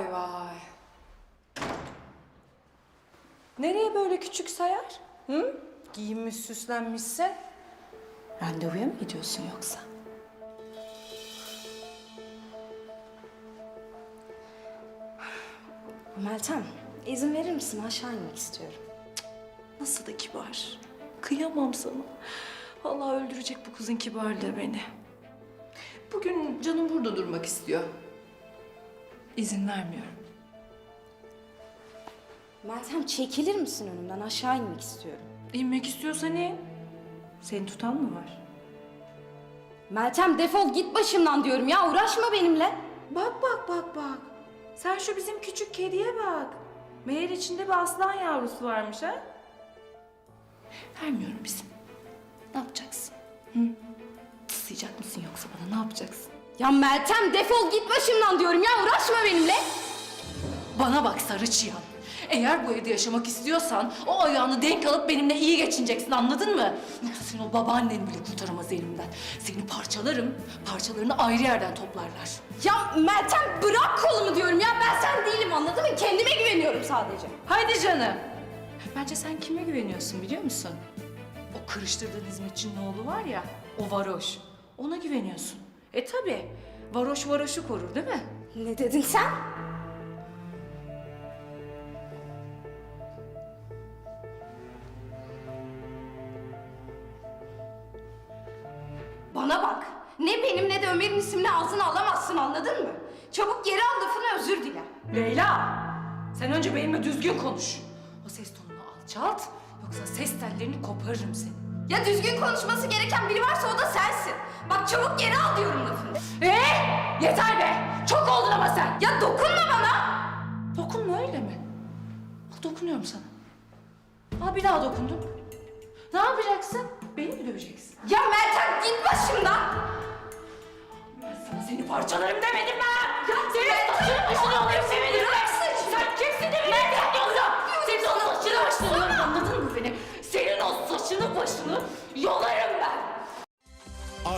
vay vay. Nereye böyle küçük sayar? Hı? Giyinmiş süslenmişse. Randevuya mı gidiyorsun yoksa? Meltem, izin verir misin? Aşağı inmek istiyorum. Nasıl da kibar. Kıyamam sana. Vallahi öldürecek bu kızın kibarlığı beni. Bugün canım burada durmak istiyor. İzin vermiyorum. Meltem çekilir misin önümden? Aşağı inmek istiyorum. İnmek istiyorsan in. Seni tutan mı var? Meltem defol git başımdan diyorum ya. Uğraşma benimle. Bak bak bak bak. Sen şu bizim küçük kediye bak. Meğer içinde bir aslan yavrusu varmış ha? Vermiyorum bizim. Ne yapacaksın? Hı? Tıslayacak mısın yoksa bana ne yapacaksın? Ya Meltem defol git başımdan diyorum ya. Uğraşma benimle. Bana bak sarı çıyan. Eğer bu evde yaşamak istiyorsan o ayağını denk alıp benimle iyi geçineceksin anladın mı? Yoksa seni o babaannen bile kurtaramaz elimden. Seni parçalarım, parçalarını ayrı yerden toplarlar. Ya Meltem bırak kolumu diyorum ya. Ben sen değilim anladın mı? Kendime güveniyorum sadece. Haydi canım. Bence sen kime güveniyorsun biliyor musun? O kırıştırdığın hizmetçinin oğlu var ya, o varoş. Ona güveniyorsun. E tabi, varoş varoşu korur değil mi? Ne dedin sen? Bana bak. Ne benim ne de Ömer'in ismini ağzına alamazsın anladın mı? Çabuk geri al lafını özür dile. Leyla! Sen önce benimle düzgün konuş. O ses tonunu alçalt, yoksa ses tellerini koparırım seni. Ya düzgün konuşması gereken biri varsa o da sensin. Bak çabuk geri al diyorum lafını. Ee, yeter be! Çok oldun ama sen! Ya dokunma bana. Dokunma öyle mi? Bak dokunuyorum sana. Aa bir daha dokundun. Ne yapacaksın? Beni mi döveceksin? Ya Meltem git başımdan. Ben sana seni parçalarım demedim mi? Ya Meltem, saçını başını olayım senin.